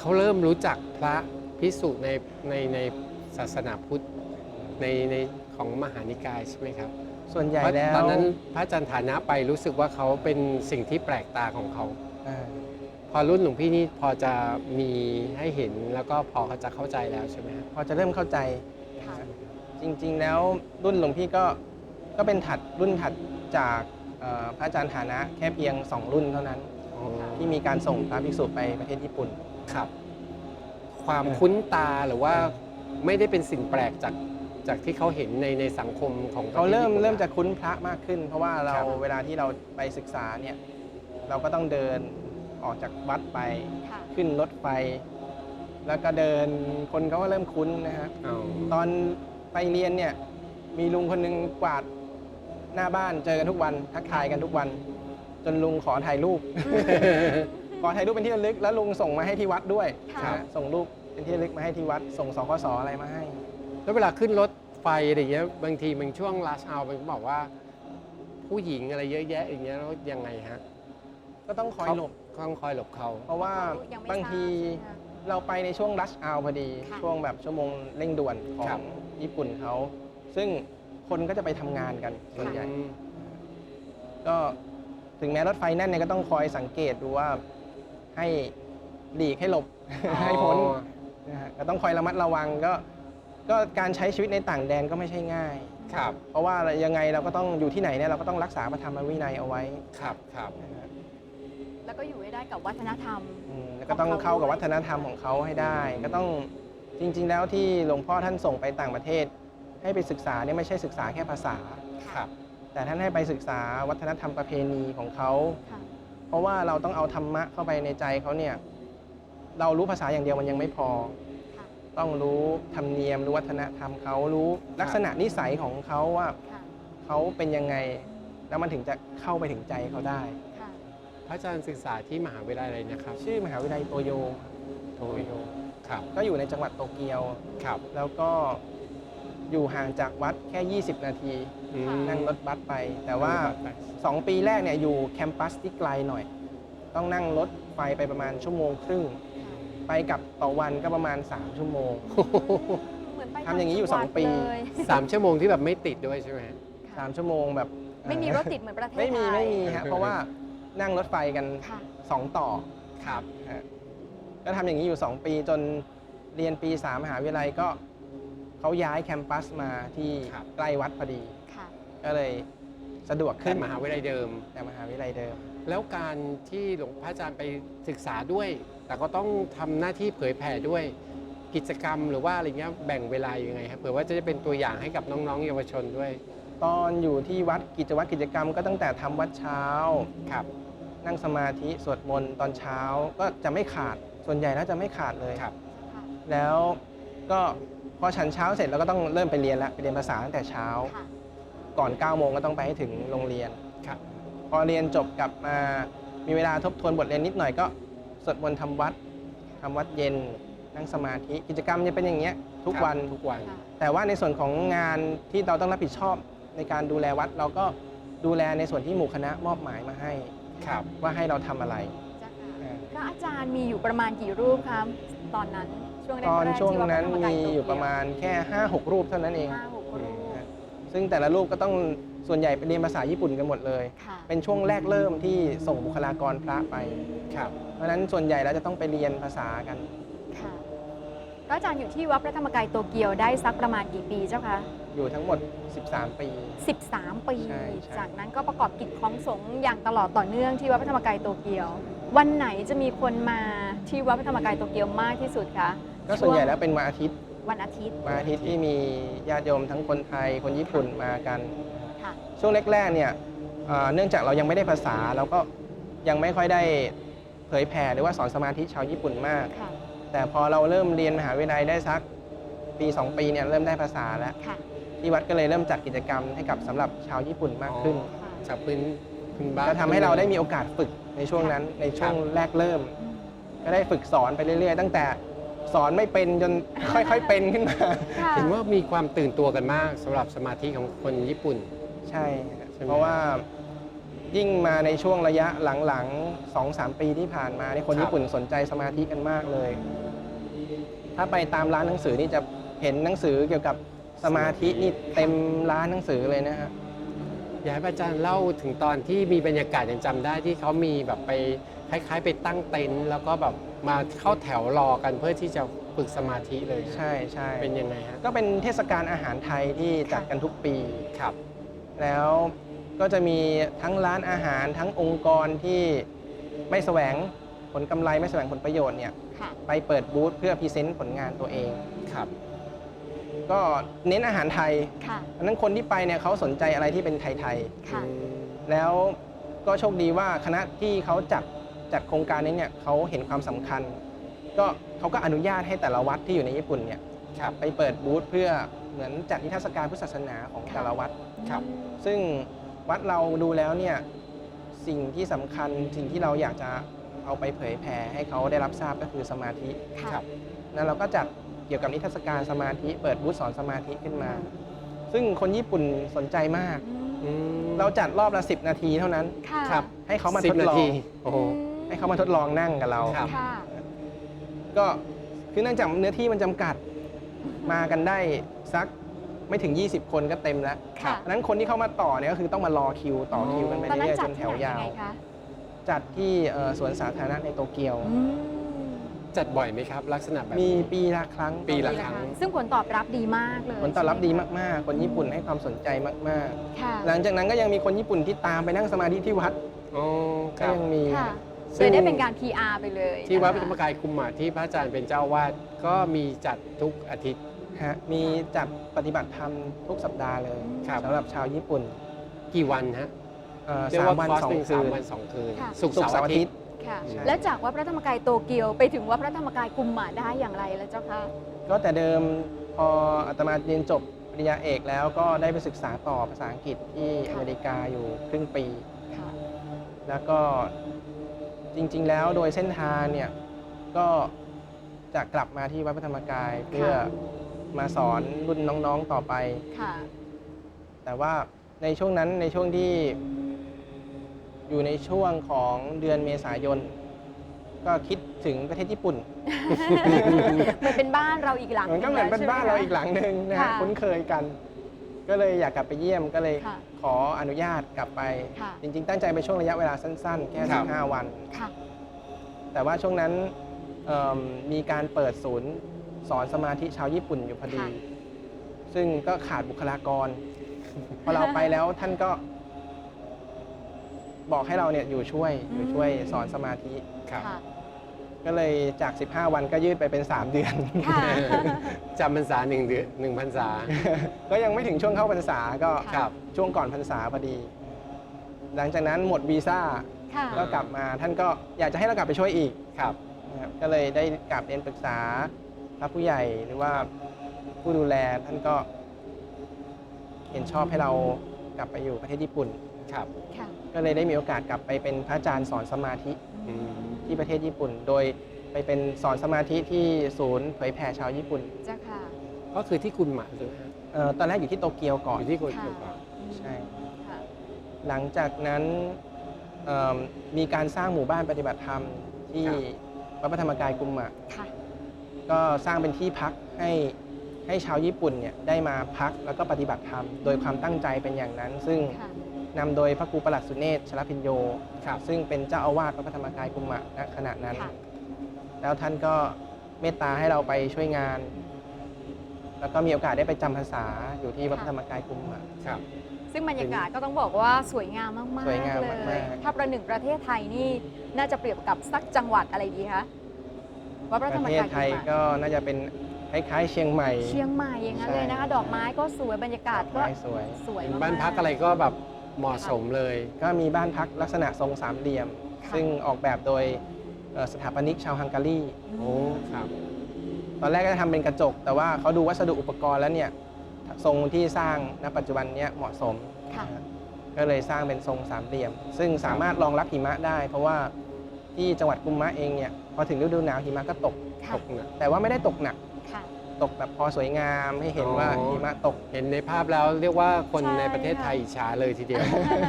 Speaker 3: เขาเริ่มรู้จักพระพิสุในในในศาสนาพุทธในในของมหานิกายใช่ไหมครับ
Speaker 4: ๆ ส่วนใหญ่
Speaker 3: เพราะ
Speaker 4: แล้ว
Speaker 3: ตอนนั้นพระอาจารย์ฐานะไปรู้สึกว่าเขาเป็นสิ่งที่แปลกตาของเขา
Speaker 4: อ่า
Speaker 3: พอรุ่นหลวงพี่นี่พอจะมีให้เห็นแล้วก็พอเขาจะเข้าใจแล้วใช่ไหมครับ
Speaker 4: พอจะเริ่มเข้าใจ
Speaker 2: ค่ะ
Speaker 4: จริง ๆ แล้วรุ่นหลวงพี่ก็ก็เป็นถัดรุ่นถัดจากเอ่อพระอาจารย์ฐานะแค่เพียง 2 รุ่นเท่านั้น ที่มีการส่งพระภิกษุไปประเทศญี่ปุ่น
Speaker 3: ครับ ความคุ้นตาหรือว่าไม่ได้เป็นสิ่งแปลกจากจากที่เขาเห็นในในสังคมของประทศ
Speaker 4: เขาเริ่ม
Speaker 3: ญี่ปุ่น
Speaker 4: เริ่ม
Speaker 3: แล้ว
Speaker 4: จะคุ้นพระมากขึ้น เพราะว่าเรา
Speaker 3: ครับ
Speaker 4: เวลาที่เราไปศึกษาเนี่ยเราก็ต้องเดินออกจากวัดไป
Speaker 2: ค่ะ
Speaker 4: ขึ้นรถไฟ แล้วก็เดินคนเขาก็เริ่มคุ้นนะฮะ
Speaker 3: เอา
Speaker 4: ตอน ไปเรียนเนี่ยมีลุงคนหนึงกวาดหน้าบ้านเจอกันทุกวันทักทายกันทุกวัน จนลุงขอถ่ายรูป ขอถ่ายรูปเป็นที่ระลึก แล้วลุงส่งมาให้ที่วัดด้วย
Speaker 2: ค่ะ
Speaker 4: นะฮะส่งรูปเป็นที่ระลึกมาให้ที่วัด ส่งสคสอะไรมาให้
Speaker 3: แล้วเวลาขึ้นรถไฟอะไรอย่างเงี้ยบางทีบางช่วงลาชเอามันก็บอกว่า ผู้หญิงอะไรเยอะแยะอย่างเงี้ยแล้วยังไงฮะ
Speaker 4: ก็ต้องคอยหลบ
Speaker 3: เขาต้องคอยหลบเขา
Speaker 4: เพราะว่า
Speaker 2: ยังไม่
Speaker 4: บางที
Speaker 2: ทราบใช่ไหมคะ
Speaker 4: เราไปในช่วงรัชอ r พอดี
Speaker 2: ค่ะ
Speaker 4: ช่วงแบบชั่วโมงเร่งด่วนขอ
Speaker 3: ครั
Speaker 4: ง
Speaker 3: บ
Speaker 4: ญี่ปุ่นเขา ซึ่งคนก็จะไปทำงานกันส่วนใหญ่
Speaker 3: อืม
Speaker 4: ก็ถึงแม้รถไฟแน่นเนี่ยก็ต้องคอยสังเกตดูว่าให้หลีกให้หลบ ให้พ้นนะฮะก็ต้องคอยระมัดระวังก็ก็การใช้ชีวิตในต่างแดนก็ไม่ใช่ง่าย
Speaker 3: ครับ
Speaker 4: เพราะว่ายังไงเราก็ต้องอยู่ที่ไหนเนี่ยเราก็ต้องรักษาพระธรรมวินัยเอาไว้
Speaker 3: ครับครับ
Speaker 4: นะฮะ
Speaker 2: แล้วก็อยู่ให้ได้กับวัฒนธรรม
Speaker 4: อืมแล้วก็ต้องเข้ากับวัฒนธรรมของเขาให้ได้ ก็ต้อง จริง ๆ แล้วที่หลวงพ่อท่านส่งไปต่างประเทศ ให้ไปศึกษาเนี่ยไม่ใช่ศึกษาแค่ภาษา
Speaker 3: ครับ
Speaker 4: แต่ท่านให้ไปศึกษาวัฒนธรรมประเพณีของเขา
Speaker 2: ค่ะ
Speaker 4: เพราะว่าเราต้องเอาธรรมะเข้าไปในใจเขาเนี่ย เรารู้ภาษาอย่างเดียวมันยังไม่พอ
Speaker 2: ค่ะ
Speaker 4: ต้องรู้ธรรมเนียมรู้วัฒนธรรมเขารู้ลักษณะนิสัยของเขาว่า
Speaker 2: ค่ะ
Speaker 4: เขาเป็นยังไง แล้วมันถึงจะเข้าไปถึงใจเขาได้
Speaker 2: ค่ะ
Speaker 3: พระอาจารย์ศึกษาที่มหาวิทยาลัยอะไรนะครับ
Speaker 4: ชื่อมหาวิทยาลัยโตโย
Speaker 3: โตโย ครับ
Speaker 4: ก็อยู่ในจังหวัดโตเกียว
Speaker 3: ครับ
Speaker 4: แล้วก็อยู่ห่างจากวัดแค่ 20 นาที
Speaker 3: อืม
Speaker 4: นั่งรถบัสไป แต่ว่า2ปีแรกเนี่ยอยู่แคมปัสที่ไกลหน่อย ต้องนั่งรถไฟไปประมาณชั่วโมงครึ่ง ไปกลับต่อวันก็ประมาณ 3 ชั่วโมง
Speaker 2: เหมือนไป
Speaker 4: ทำอย่างนี้อยู่
Speaker 2: ต่จัหวัด
Speaker 4: สองปี
Speaker 2: เลย
Speaker 3: สามชั่วโมงที่แบบไม่ติดด้วยใช่ไหม
Speaker 2: ค่ะ
Speaker 4: 3 ชั่วโมงแบบ
Speaker 2: ไม่มีรถติดเหมือนประเทศ
Speaker 4: ไม่มี
Speaker 2: ทย
Speaker 4: ไม่มีฮะเพราะว่านั่งรถไฟกัน
Speaker 2: ค่ะ
Speaker 4: 2 ต่อ
Speaker 3: ครับ
Speaker 4: ฮะ ก็ทำอย่างนี้อยู่ 2 ปีจนเรียนปี3มหาวิทยาลัยก็เขาย้ายแคมปัสมาที่
Speaker 3: ครับ
Speaker 4: ใกล้วัดพอดี
Speaker 2: ค่ะ
Speaker 4: ก็เลยสะดวก
Speaker 3: ขึ้
Speaker 4: ขึ้
Speaker 3: น
Speaker 4: น
Speaker 3: มหาวิทยาลัยเดิม
Speaker 4: แต่มหาวิทยาลัยเดิม
Speaker 3: แล้วการที่หลวงพระอาจารย์ไปศึกษาด้วย แต่ก็ต้องทำหน้าที่เผยแผ่ด้วย กิจกรรมหรือว่าอะไรเงี้ยแบ่งเวลายังไงครับเผื่อว่าจะได้เป็นตัวอย่างให้กับน้องๆเยาวชนด้วย
Speaker 4: ตอนอยู่ที่วัดกิจวัตรกิจกรรมก็ตั้งแต่ทำวัดเช้า
Speaker 3: ครับ
Speaker 4: นั่งสมาธิสวดมนต์ตอนเช้าก็จะไม่ขาด ส่วนใหญ่แล้วจะไม่ขาดเลย
Speaker 3: ครับ
Speaker 2: ค่ะ
Speaker 4: แล้วก็พอฉันเช้าเสร็จเราก็ต้องเริ่มไปเรียนแล้วไปเรียนภาษาตั้งแต่เช้า
Speaker 2: ค่ะ
Speaker 4: ก่อน9ก้าโมงก็ต้องไปให้ถึงโรงเรียน
Speaker 3: ครับ
Speaker 4: พอเรียนจบกลับมามีเวลาทบทวนบทเรียนนิดหน่อยก็สวดมนต์ทำวัดทำวัดเย็นนั่งสมาธิกิจกรรมจะเป็นอย่างเงี้ยทุกวัน
Speaker 3: ทุกวัน
Speaker 2: ค่ะ
Speaker 4: แต่ว่าในส่วนของงานที่เราต้องรับผิดชอบในการดูแลวัด เราก็ดูแลในส่วนที่หมู่คณะมอบหมายมาให้
Speaker 3: ครับ
Speaker 4: ว่าให้เราทำอะไร
Speaker 2: เจ้า
Speaker 4: อ่า
Speaker 2: ค่ะพ ระอาจารย์มีอยู่ประมาณกี่รูปครับตอนนั้นช่วงแรก
Speaker 4: ตอน
Speaker 2: ๆ
Speaker 4: ช่วง
Speaker 2: ที่ด
Speaker 4: นั้น
Speaker 2: พระธรรกา
Speaker 4: มี
Speaker 2: โต
Speaker 4: อยู่
Speaker 2: เกีว
Speaker 4: ประมาณแค่ 5-6 รูปเท่านั้นเอง
Speaker 2: ห้าหกรูป
Speaker 4: ซึ่งแต่ละรูปก็ต้องส่วนใหญ่ไปเรียนภาษาญี่ปุ่นกันหมดเลย
Speaker 2: ค่ะ
Speaker 4: เป็นช่วงแรกเริ่มที่ส่งบุคลากรพระไป
Speaker 3: ครับ
Speaker 4: เพราะฉะนั้นส่วนใหญ่แล้วจะต้องไปเรียนภาษากัน
Speaker 2: ค่ะพระอาจารย์อยู่ที่วัดพระธรรมกายโตเกียวได้สักประมาณกี่ปีเจ้าคะ
Speaker 4: อยู่ทั้งหมด 13 ปี
Speaker 2: 13 ปี
Speaker 4: ใช่ใช่
Speaker 2: จากนั้นก็ประกอบกิจของสงฆ์อย่างตลอดต่อเนื่องที่วัดพระธรรมกายโตเกียว วันไหนจะมีคนมาที่วัดพระธรรมกายโตเกียวมากที่สุดคะ
Speaker 4: ก็ส่วนใหญ่แล้วเป็นวันอาทิตย์
Speaker 2: วันอาทิตย์
Speaker 4: วันอาทิตย์ที่มีญาติโยมทั้งคนไทยคนญี่ปุ่นมากัน
Speaker 2: ค่ะ
Speaker 4: ช่วงแรกๆเนี่ยเอ่อเนื่องจากเรายังไม่ได้ภาษาเราก็ยังไม่ค่อยได้เผยแผ่หรือว่าสอนสมาธิชาวญี่ปุ่นมาก
Speaker 2: ค่ะ
Speaker 4: แต่พอเราเริ่มเรียนมหาวิทยาลัยได้สักปี 2 ปีเนี่ยเริ่มได้ภาษาแล้ว
Speaker 2: ค่ะ
Speaker 4: ที่วัดก็เลยเริ่มจัดกิจกรรมให้กับสำหรับชาวญี่ปุ่นมากขึ้น
Speaker 3: อ๋อจากพื้นพื้นบ้าน
Speaker 4: ก็ทำให้เราได้มีโอกาสฝึก ในช่วงนั้นในช่วงแรกเริ่ม
Speaker 2: อืม
Speaker 4: ก็ได้ฝึกสอนไปเรื่อยๆ ตั้งแต่สอนไม่เป็นจนค่อยๆเป็นขึ้นมา
Speaker 2: ค่ะ
Speaker 3: เห็นว่ามีความตื่นตัวกันมากสำหรับสมาธิของคนญี่ปุ่น
Speaker 4: ใช่ฮะ
Speaker 3: ใช่ไหม
Speaker 4: เพราะว่ายิ่งมาในช่วงระยะหลังๆ2-3ปีที่ผ่านมานี่คนญี่ปุ่นสนใจสมาธิกันมากเลย ถ้าไปตามร้านหนังสือนี่จะเห็นหนังสือเกี่ยวกับสมาธินี่เต็มร้านหนังสือเลยนะฮะ
Speaker 3: อยากให้พระอาจารย์เล่าถึงตอนที่มีบรรยากาศยังจำได้ที่เขามีแบบไปคล้าย ๆ ไปตั้งเต็นท์แล้วก็แบบมาเข้าแถวรอกันเพื่อที่จะฝึกสมาธิเลย
Speaker 4: ใช่ใช่
Speaker 3: เป็นยังไงฮะ
Speaker 4: ก็เป็นเทศกาลอาหารไทยที่จัดกันทุกปี
Speaker 3: ครับ
Speaker 4: แล้วก็จะมีทั้งร้านอาหารทั้งองค์กรที่ไม่แสวงผลกำไรไม่แสวงผลประโยชน์เนี่ย
Speaker 2: ค่ะ
Speaker 4: ไปเปิดบูธเพื่อพรีเซนต์ผลงานตัวเอง
Speaker 3: ครับ
Speaker 4: ก็เน้นอาหารไทย
Speaker 2: ค่ะ
Speaker 4: อันนั้นคนที่ไปเนี่ยเขาสนใจอะไรที่เป็นไทย
Speaker 2: ค่ะ
Speaker 4: ๆ แล้วก็โชคดีว่าคณะที่เขาจัดจัดโครงการนี้เนี่ยเขาเห็นความสำคัญ ก็เขาก็อนุญาตให้แต่ละวัดที่อยู่ในญี่ปุ่นเนี่ย
Speaker 3: ครับ
Speaker 4: ไปเปิดบูธเพื่อเหมือนจัดนิทรรศการพุทธศาสนาของแต่ละวัด
Speaker 3: ครับ
Speaker 4: ซึ่งวัดเราดูแล้วเนี่ยสิ่งที่สำคัญสิ่งที่เราอยากจะเอาไปเผยแผ่ให้เขาได้รับทราบก็คือสมาธิ
Speaker 2: ค่ะ
Speaker 3: ครับ
Speaker 4: นั้นเราก็จัด เกี่ยวกับนิทรรศการสมาธิ เปิดบูธสอนสมาธิขึ้นมา ซึ่งคนญี่ปุ่นสนใจมาก
Speaker 2: อืม
Speaker 4: เราจัดรอบละ 10 นาทีเท่านั้น
Speaker 2: ค่ะ
Speaker 3: ครับ
Speaker 4: ให้เขามา
Speaker 3: สิ
Speaker 4: ท
Speaker 3: บ
Speaker 4: ด
Speaker 3: นา
Speaker 4: ลอ
Speaker 3: ที
Speaker 4: ง
Speaker 3: โอ้โห
Speaker 4: ให้เขามาทดลองนั่งกับเรา
Speaker 3: ครับ
Speaker 2: ค่ะ
Speaker 4: ก็คือเนื่องจากเนื้อที่มันจำกัดมากันได้สักไม่ถึง 20 คนก็เต็มแล้ว
Speaker 2: ค่ะ
Speaker 4: ดังนั้นคนที่เข้ามาต่อเนี่ยก็คือต้องมารอคิวต่อคิวกันไป
Speaker 2: ตอนนั้น
Speaker 4: เรื่อยๆ
Speaker 2: จั
Speaker 4: จ
Speaker 2: ด
Speaker 4: นแถ
Speaker 2: ที่
Speaker 4: ว
Speaker 2: ไหนยั
Speaker 4: ยางว
Speaker 2: ไงคะ
Speaker 4: จัดที่เอ่อสวนสาธารณะในโตเกียว
Speaker 2: อืม
Speaker 3: จัดบ่อยไหมครับ ลักษณะแบบ
Speaker 4: มี
Speaker 3: นี้
Speaker 4: ปีละครั้ง
Speaker 3: ปีละ
Speaker 2: ดี
Speaker 3: ครั้ง
Speaker 2: ซึ่งผลตอบรับดีมากเลย
Speaker 4: ผลตอบรับดี
Speaker 2: ใช่ไห
Speaker 4: มากๆ คนญี่ปุ่นให้ความสนใจมาก
Speaker 2: ค่ะ
Speaker 4: ๆ หลังจากนั้นก็ยังมีคนญี่ปุ่นที่ตามไปนั่งสมาธิที่วัด
Speaker 3: อ๋อค
Speaker 4: ก็
Speaker 3: รับ
Speaker 4: ยังมี
Speaker 2: ค่ะ
Speaker 3: ซึ่
Speaker 2: เล
Speaker 3: ง
Speaker 2: ยได้เป็นการ PR ไปเลย
Speaker 3: ที่วัดพ
Speaker 2: นค
Speaker 3: ระธรรมกายคุมมาที่พระอาจารย์เป็นเจ้าวาดก็มีจัดทุกอาทิตย์
Speaker 4: ฮะมีจัดปฏิบัติธรรมทุกสัปดาห์เลย
Speaker 3: ครับ
Speaker 4: สำหรับชาวญี่ปุ่น
Speaker 3: กี่วันฮะ
Speaker 4: เอ่อ
Speaker 3: เรียก
Speaker 4: สาม
Speaker 3: ว่า
Speaker 4: วัน
Speaker 3: คอร์ส
Speaker 4: สอ
Speaker 3: ห
Speaker 4: ง
Speaker 3: นึ่ง
Speaker 4: คื
Speaker 3: สาม
Speaker 4: น
Speaker 3: วันสองคืน
Speaker 2: ค่ะ
Speaker 3: ศุกร์
Speaker 4: ศุกร์
Speaker 3: เสา
Speaker 4: เสาร์
Speaker 3: ร์
Speaker 4: อา
Speaker 3: อา
Speaker 4: ทิ
Speaker 3: ทิ
Speaker 4: ต
Speaker 3: ต
Speaker 4: ย์
Speaker 3: ย์
Speaker 2: ค่ะ
Speaker 4: ใช่
Speaker 2: และจากวัดพระธรรมกายโตเกียวไปถึงวัดพระธรรมกายกุมมาได้อย่างไรแล้วเจ้าคะ
Speaker 4: ก็แต่เดิมพออาตมาเรียนจบปริญญาเอกแล้วก็ได้ไปศึกษาต่อภาษาอังกฤษที่อเมริกาอยู่ครึ่งปี
Speaker 2: ค่ะ
Speaker 4: แล้วก็จริง ๆ แล้วโดยเส้นทางเนี่ยก็จะกลับมาที่วัดพระธรรมกายเพื่อมาสอนรุ่นน้องๆต่อไป
Speaker 2: ค่ะ
Speaker 4: แต่ว่าในช่วงนั้นในช่วงที่ อยู่ในช่วงของเดือนเมษายน ก็คิดถึงประเทศญี่ปุ่น
Speaker 2: เหมือนเป็นบ้านเราอีกหลัง
Speaker 4: มันก็เหมือนเป็น
Speaker 2: ใช่ไห
Speaker 4: บ้านเราอีกหลังหนึ่งนะฮะ
Speaker 2: ค่ะ
Speaker 4: คุ้นเคยกัน ก็เลยอยากกลับไปเยี่ยมก็เลย
Speaker 2: ค่ะ
Speaker 4: ขออนุญาตกลับไป
Speaker 2: ค่ะ
Speaker 4: จริง ๆ ตั้งใจไปช่วงระยะเวลาสั้นๆ แค่
Speaker 3: ครับ
Speaker 4: 15วัน
Speaker 2: ค่ะ
Speaker 4: แต่ว่าช่วงนั้นเอิ่มมีการเปิดศูนย์สอนสมาธิชาวญี่ปุ่นอยู่พอดี
Speaker 2: ค่ะ
Speaker 4: ซึ่งก็ขาดบุคลากร พอเราไปแล้วท่านก็ บอกให้เราเนี่ยอยู่ช่วยอยู่ช่วยสอนสมาธิ
Speaker 3: ครับ
Speaker 2: ค่ะ
Speaker 4: ก็เลยจาก 15 วันก็ยืดไปเป็น 3 เดือน
Speaker 2: ค่ะ
Speaker 3: จำพรรษาหนึ่งเดือนหนึ่งพรรษา
Speaker 4: ก็ยังไม่ถึงช่วงเข้าพรรษาก็
Speaker 2: ค่ะ
Speaker 3: ครับ
Speaker 4: ช่วงก่อนพรรษาพอดี หลังจากนั้นหมดวีซ่า
Speaker 2: ค่ะ
Speaker 4: ก็กลับมาท่านก็อยากจะให้เรากลับไปช่วยอีก
Speaker 3: ครับ
Speaker 4: นะครับก็เลยได้กลับเรียนปรึกษาพระผู้ใหญ่หรือว่าผู้ดูแลท่านก็ เห็นชอบให้เรากลับไปอยู่ประเทศญี่ปุ่น
Speaker 3: ครับ
Speaker 2: ค่ะ
Speaker 4: ก็เลยได้มีโอกาสกลับไปเป็นพระอาจารย์สอนสมาธิ
Speaker 3: อืม
Speaker 4: ที่ประเทศญี่ปุ่น โดยไปเป็นสอนสมาธิที่ศูนย์เผยแผ่ชาวญี่ปุ่น
Speaker 2: เจ้าค่ะ
Speaker 3: ก็คือที่คุณหมาใช่ไหมฮะ
Speaker 4: เอ่อตอนแรกอยู่ที่โตเกียวก่อน
Speaker 3: อยู่ที่คุณ
Speaker 2: ค่ะ
Speaker 3: คุณก่อน
Speaker 4: ใช่
Speaker 2: ค่ะ
Speaker 4: หลังจากนั้นเอิ่มมีการสร้างหมู่บ้านปฏิบัติธรรมที่วัดพระธรรมกายกุมะ
Speaker 2: ค่ะ
Speaker 4: ก็สร้างเป็นที่พักให้ให้ชาวญี่ปุ่นเนี่ยได้มาพักแล้วก็ปฏิบัติธรรม โดยความตั้งใจเป็นอย่างนั้น ซึ่ง
Speaker 2: ค่ะ
Speaker 4: นำโดยพระครูประหลัดสุเนศชลพินโย
Speaker 3: ครับ
Speaker 4: ซึ่งเป็นเจ้าอาวาสวัดพระธรรมกายกุมะณขณะนั้น
Speaker 2: ค่ะ
Speaker 4: แล้วท่านก็เมตตาให้เราไปช่วยงาน แล้วก็มีโอกาสได้ไปจำพรรษาอยู่ที่วัดพระธรรมกายกุมะ
Speaker 3: ครับ
Speaker 2: ซึ่งบรรยากาศก็ต้องบอกว่าสวยงามมาก
Speaker 4: สวยงาม
Speaker 2: ๆเล
Speaker 4: มายกๆ
Speaker 2: ถ้าประหนึ่งประเทศไทยนี่น่าจะเปรียบกับสักจังหวัดอะไรดีคะวัดพ
Speaker 4: ประ
Speaker 2: ระธรรม
Speaker 4: เทศ
Speaker 2: กาย
Speaker 4: ไทย
Speaker 2: กุมะ
Speaker 4: ก็น่าจะเป็นคล้ายๆเชียงใหม่
Speaker 2: เชียงใหม่อย่างนั้น
Speaker 4: ใช่
Speaker 2: เลยนะคะ ดอกไม้ก็สวยบรรยากาศก็
Speaker 4: ไม้สวย
Speaker 2: สวย
Speaker 3: เป็น
Speaker 2: มากๆ
Speaker 3: บ้านพักอะไรก็แบบ เหมาะสมเลย
Speaker 4: ก็มีบ้านพักลักษณะทรงสามเหลี่ยม
Speaker 2: ค่ะ
Speaker 4: ซึ่งออกแบบโดยเอ่อสถาปนิกชาวฮังการี
Speaker 3: โอ้ครับ
Speaker 4: ตอนแรกก็จะทำเป็นกระจก แต่ว่าเขาดูวัสดุอุปกรณ์แล้วเนี่ยทรงที่สร้างณปัจจุบันเนี้เหมาะสม
Speaker 2: ค่ะ
Speaker 4: นะฮะก็เลยสร้างเป็นทรงสามเหลี่ยม ซึ่งสามารถรองรับหิมะได้ เพราะว่าที่จังหวัดกุมมะเองเนี่ยพอถึงฤดูหนาวหิมะก็ตก
Speaker 2: ค่ะ
Speaker 3: ตกหนัก
Speaker 4: แต่ว่าไม่ได้ตกหนัก
Speaker 2: ค่ะ
Speaker 4: ตกแบบพอสวยงามให้เห็นว่า
Speaker 3: อ๋อ
Speaker 4: หิมะตก
Speaker 3: เห็นในภาพแล้วเรียกว่าคน
Speaker 2: ใช่
Speaker 3: ในประเทศไทย
Speaker 2: ค่ะ
Speaker 3: อิจฉาเลยทีเดียว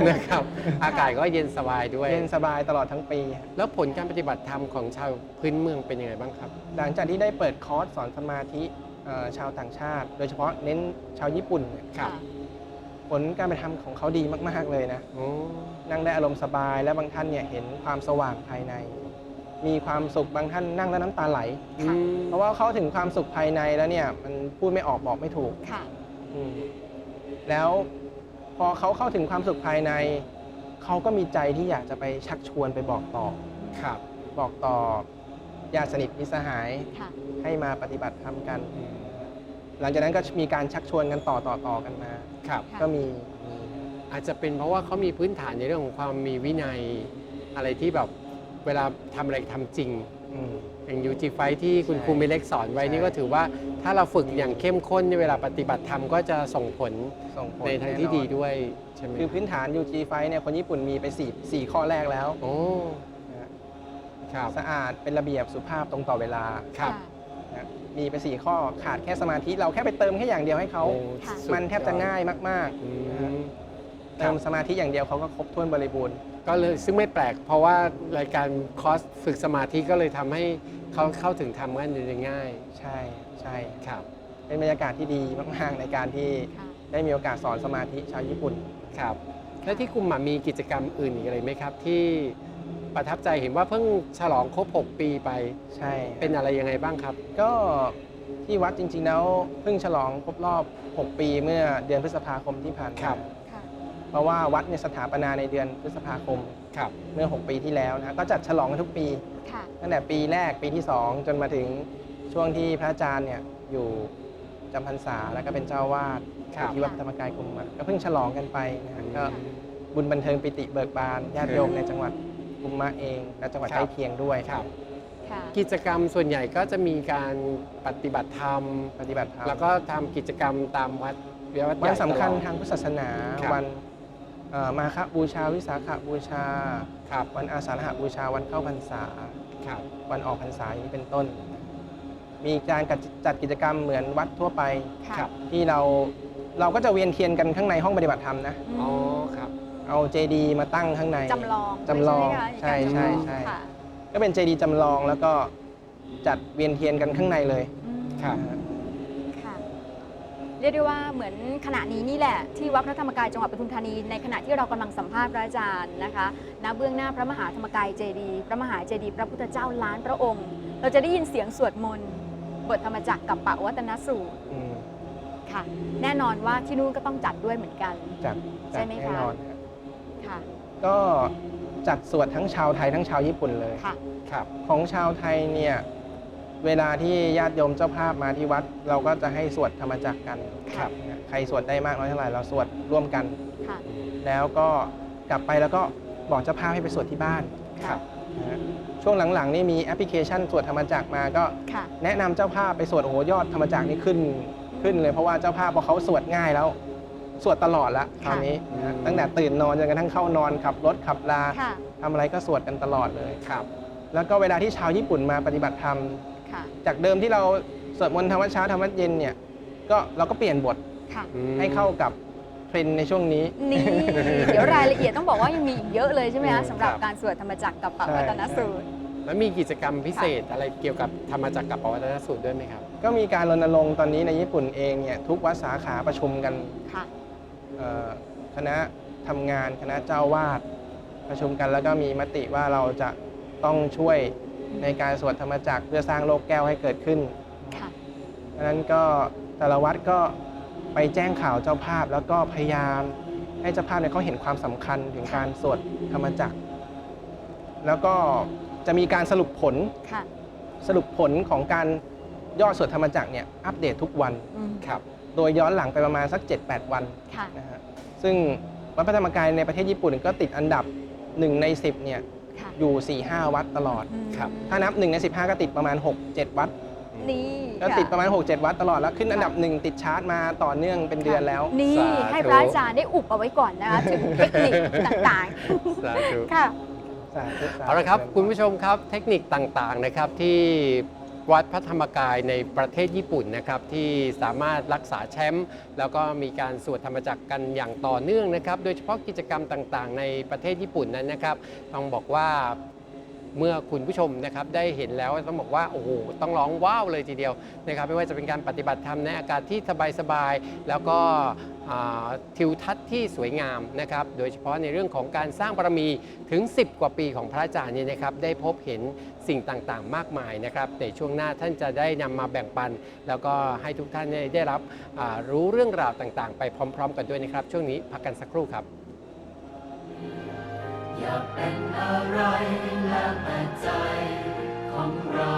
Speaker 3: นะครับ อากาศก็เย็นสบายด้วย
Speaker 4: เย็นสบายตลอดทั้งปี
Speaker 3: แล้วผลการปฏิบัติธรรมของชาวพื้นเมืองเป็นยังไงบ้างครับ
Speaker 4: หลังจากที่ได้เปิดคอร์สสอนสมาธิเอ่อชาวต่างชาติ โดยเฉพาะเน้นชาวญี่ปุ่นเนี่ย
Speaker 3: ครับ
Speaker 2: ค่ะ
Speaker 4: ผลการไปทำของเขาดีมาก ๆ เลยนะ
Speaker 3: โอ้
Speaker 4: นั่งได้อารมณ์สบายและบางท่านเนี่ยเห็นความสว่างภายใน มีความสุขบางท่านนั่งแล้วน้ำตาไหล
Speaker 3: อืม
Speaker 4: เพราะว่าเขาถึงความสุขภายในแล้วเนี่ย มันพูดไม่ออกบอกไม่ถูก
Speaker 2: ค่ะ
Speaker 4: อืมแล้วพอเขาเข้าถึงความสุขภายใน เขาก็มีใจที่อยากจะไปชักชวนไปบอกต่อ
Speaker 3: ครับ
Speaker 4: บอกต่อญาติสนิทมิตรสหาย
Speaker 2: ค่ะ
Speaker 4: ให้มาปฏิบัติธรรมกันหลังจากนั้นก็มีการชักชวนกันต่อต่อต่อกันมา
Speaker 3: ครับ
Speaker 2: ค่ะ
Speaker 4: ก็มีมี
Speaker 3: อาจจะเป็นเพราะว่าเขามีพื้นฐานในเรื่องของความมีวินัย อะไรที่แบบ เวลาทำอะไรทำจริง
Speaker 4: อืม
Speaker 3: อย่างยูจีไฟที่คุณ
Speaker 4: ใช่
Speaker 3: ครูเมเล็กสอนไว้
Speaker 4: ใช่
Speaker 3: นี่ก็ถือว่าถ้าเราฝึกอย่างเข้มข้นในเวลาปฏิบัติธรรมก็จะส่งผล
Speaker 4: ส่งผล
Speaker 3: ในทางที่
Speaker 4: แน่นอน
Speaker 3: ดีด้วยใช่ไหม
Speaker 4: คือพื้นฐาน UG ไฟเนี่ยคนญี่ปุ่นมีไป4 4ข้อแรกแล้ว
Speaker 3: โอ้
Speaker 4: นะฮะ
Speaker 3: ครับ
Speaker 4: สะอาดเป็นระเบียบสุภาพตรงต่อเวลา
Speaker 3: ครับ
Speaker 4: นะมีไป 4 ข้อขาดแค่สมาธิ เราแค่ไปเติมแค่อย่างเดียวให้เขา
Speaker 3: โอ้
Speaker 2: ค่ะ
Speaker 3: สุด
Speaker 4: มันแทบจะง่ายมาก
Speaker 3: อืม
Speaker 4: ๆ เติมสมาธิอย่างเดียวเขาก็ครบถ้วนบริบูรณ์
Speaker 3: ก็เลยซึ่งไม่แปลก เพราะว่ารายการคอร์สฝึกสมาธิก็เลยทำให้เขาเข้าถึงทำกันได้ง่าย
Speaker 4: ใช่ใช่
Speaker 3: ครับ
Speaker 4: เป็นบรรยากาศที่ดีมากๆในการที่
Speaker 2: ค่ะ
Speaker 4: ได้มีโอกาสสอนสมาธิชาวญี่ปุ่น
Speaker 3: ครับ และที่กลุ่มหมามีกิจกรรมอื่นอีกอะไรไหมครับ ที่ประทับใจเห็นว่าเพิ่งฉลองครบ 6 ปีไป
Speaker 4: ใช่
Speaker 3: เป็นอะไรยังไงบ้างครับ
Speaker 4: ก็ที่วัดจริงๆแล้วเพิ่งฉลองครบรอบ 6 ปีเมื่อเดือนพฤษภาคมที่ผ่าน
Speaker 3: ครั
Speaker 4: มา
Speaker 3: บ
Speaker 2: ค่ะ
Speaker 4: เพราะว่าวัดเนี่ยสถาปนาในเดือนพฤษภาคม
Speaker 3: ครับ
Speaker 4: เมื่อ 6 ปีที่แล้วนะก็จัดฉลองกันทุกปี
Speaker 2: ค่ะ
Speaker 4: ตั้งแต่ปีแรกปีที่ 2 จนมาถึงช่วงที่พระอาจารย์เนี่ยอยู่จำพรรษาแล้วก็เป็นเจ้าวาด
Speaker 3: ครับ
Speaker 4: ที่วัดธรรมกายกุมารก็เพิ่งฉลองกันไปนะฮะก็
Speaker 2: ค่ะ
Speaker 4: บุญบันเทิงปิติเบิกบานญาติโยมในจังหวัดกุมมะเอง และจังหวัด
Speaker 3: ครับ
Speaker 4: ใกล้เคียงด้วย
Speaker 3: ครับ
Speaker 2: ค่ะ
Speaker 3: กิจกรรมส่วนใหญ่ก็จะมีการปฏิบัติธรรม
Speaker 4: ปฏิบัติธรรม
Speaker 3: แล้วก็ทำกิจกรรมตามวัดเวียวัดให
Speaker 4: วั
Speaker 3: ญ่
Speaker 4: นสำคัญ
Speaker 3: ตลอด
Speaker 4: ทางพุทธศาสนา
Speaker 3: ครับ
Speaker 4: วันเอ่อ มาฆบูชาวิสาขบูชา
Speaker 3: ครับ
Speaker 4: วันอาสาฬหบูชาวันเข้าพรรษา
Speaker 3: ครับ
Speaker 4: วันออกพรรษาอย่างนี้เป็นต้น มีการจัดกิจกรรมเหมือนวัดทั่วไป
Speaker 2: ค่ะ
Speaker 3: ครับ
Speaker 4: ที่เราเราก็จะเวียนเทียนกันข้างในห้องปฏิบัติธรรมนะ
Speaker 2: อืม
Speaker 3: อ๋อครับ
Speaker 4: เอาเจดีมาตั้งข้างใน
Speaker 2: จำลอง
Speaker 4: จำลอง
Speaker 2: ใช่ไหมคะ
Speaker 4: ใช่
Speaker 2: มีการจำลอง
Speaker 4: ใช่ใช่
Speaker 2: ค่ะ
Speaker 4: ก็เป็นเจดีจำลองแล้วก็จัดเวียนเทียนกันข้างในเลย
Speaker 2: อืม
Speaker 3: ครับ
Speaker 2: ค่ะ เรียกได้ว่าเหมือนขณะนี้นี่แหละที่วัดพระธรรมกายจังหวัดปทุมธานีในขณะที่เรากำลังสัมภาษณ์พระอาจารย์นะคะณเบื้องหน้าพระมหาธรรมกายเจดีย์พระมหาเจดีย์พระพุทธเจ้าล้านพระองค์ เราจะได้ยินเสียงสวดมนต์บทธรรมจักรกับปะวัตนสูตร
Speaker 4: อืม
Speaker 2: ค่ะ แน่นอนว่าที่นู่นก็ต้องจัดด้วยเหมือนกัน
Speaker 4: จัด
Speaker 2: ใช่
Speaker 4: จัด
Speaker 2: ไหม
Speaker 4: แน่
Speaker 2: คะ
Speaker 4: นอนฮะ
Speaker 2: ค่ะ
Speaker 4: ก็จัดสวดทั้งชาวไทยทั้งชาวญี่ปุ่นเลย
Speaker 2: ค่ะ
Speaker 3: ครับ
Speaker 4: ของชาวไทยเนี่ย เวลาที่ญาติโยมเจ้าภาพมาที่วัด เราก็จะให้สวดธรรมจักรกัน
Speaker 2: ครับ
Speaker 4: นะใครสวดได้มากน้อยเท่าไหร่เราสวดร่วมกัน
Speaker 2: ค่ะ
Speaker 4: แล้วก็กลับไปแล้วก็บอกเจ้าภาพให้ไปสวดที่บ้าน
Speaker 2: ค่ะ
Speaker 4: นะฮะช่วงหลังๆนี่มีแอปพลิเคชันสวดธรรมจักรมาก็
Speaker 2: ค่ะ
Speaker 4: แนะนำเจ้าภาพไปสวดโอ้โหยอดธรรมจักรนี่ขึ้นขึ้นเลยเพราะว่าเจ้าภาพพอเขาสวดง่ายแล้ว สวดตลอดละค
Speaker 2: ค่ะ
Speaker 4: ราวนี้นะฮะตั้งแต่ตื่นนอนจนกระทั่งเข้านอนขับรถขับลา
Speaker 2: ค่ะ
Speaker 4: ทำอะไรก็สวดกันตลอดเลย
Speaker 3: ครับ
Speaker 4: แล้วก็เวลาที่ชาวญี่ปุ่นมาปฏิบัติธรรม
Speaker 2: ค่ะ
Speaker 4: จากเดิมที่เราสวดมนต์ธรรมดเช้าธรรมดเย็นเนี่ยก็เราก็เปลี่ยนบท
Speaker 2: ค่ะ
Speaker 3: อืม
Speaker 4: ให้เข้ากับเทรนด์ในช่วงนี้
Speaker 2: นี่ เดี๋ยวรายละเอียดต้องบอกว่ายังมีอีกเยอะเลยใช่ไหม
Speaker 3: อื
Speaker 2: คะ
Speaker 3: ม
Speaker 2: สำหรับ
Speaker 3: ครับ
Speaker 2: การสวดธรรมจักรกับป
Speaker 4: ใช่
Speaker 2: วัตนสูตร
Speaker 3: แล้วมีกิจกรรมพิเศษอะไรเกี่ยวกับธรรมจักรกับปวัตนสูตรด้วยไหมครับ
Speaker 4: ก็มีการรณรงค์ตอนนี้ในญี่ปุ่นเองเนี่ยทุกวัดสาขาประชุมกัน
Speaker 2: ค่ะ
Speaker 4: เอ่อคณะทำงานคณะเจ้าวาดประชุมกันแล้วก็มีมติว่าเราจะต้องช่วย ในการสวดธรรมจักรเพื่อสร้างโลกแก้วให้เกิดขึ้น
Speaker 2: ค่ะ
Speaker 4: ดังนั้นก็แต่ละวัดก็ไปแจ้งข่าวเจ้าภาพ แล้วก็พยายามให้เจ้าภาพเนี่ยเขาเห็นความสำคัญถึงการสวดธรรมจักร แล้วก็จะมีการสรุปผล
Speaker 2: ค่ะ
Speaker 4: สรุปผลของการยอดสวดธรรมจักรเนี่ยอัปเดตทุกวัน
Speaker 2: อืม
Speaker 3: ครับ
Speaker 4: โดยย้อนหลังไปประมาณสัก 7-8 วัน
Speaker 2: ค่ะ
Speaker 4: นะฮะซึ่งวัดพระธรรมกายในประเทศญี่ปุ่นก็ติดอันดับ 1 ใน 10เนี่ย
Speaker 2: ค่ะ
Speaker 4: อยู่4-5วัดตลอด
Speaker 2: อืม
Speaker 3: ครับ
Speaker 4: ถ้านับ1ใน15 ก็ติดประมาณ 6-7 วัด
Speaker 2: นี่
Speaker 4: ก็
Speaker 2: ค่
Speaker 4: ติดประมาณ 6-7 วัดตลอด แล้วขึ้นอันดับหนึ่งติดชาร์ตมาต่อเนื่องเป็นเดือนแล้ว
Speaker 2: นี่
Speaker 3: สาธุ
Speaker 2: ให้พระอาจารย์ได้อุบเอาไว้ก่อนนะคะถึงเทคนิคต่าง
Speaker 3: สาธุ
Speaker 2: ๆ ค่ะ
Speaker 4: สาธุสาธุ
Speaker 3: เอาละครับ คุณผู้ชมครับเทคนิคต่างๆนะครับที่ วัดพระธรรมกายในประเทศญี่ปุ่นนะครับที่สามารถรักษาแชมป์แล้วก็มีการสวดธรรมจักรกันอย่างต่อเนื่องนะครับ โดยเฉพาะกิจกรรมต่างๆ ในประเทศญี่ปุ่นนั้นนะครับ ต้องบอกว่า เมื่อคุณผู้ชมนะครับได้เห็นแล้วต้องบอกว่าโอ้โหต้องร้องว้าวเลยทีเดียวนะครับไม่ว่าจะเป็นการปฏิบัติธรรมในอากาศที่สบายๆแล้วก็ทิวทัศน์ที่สวยงามนะครับโดยเฉพาะในเรื่องของการสร้างบารมีถึง 10 กว่าปีของพระอาจารย์เนี่ยนะครับได้พบเห็นสิ่งต่างๆ มากมายนะครับในช่วงหน้าท่านจะได้นำมาแบ่งปัน แล้วก็ให้ทุกท่านได้รับรู้เรื่องราวต่างๆ ไปพร้อม ๆ กันด้วยนะครับ ช่วงนี้พักกันสักครู่ครับ
Speaker 1: อยากเป็นอะไรแล้วแต่ใจของเรา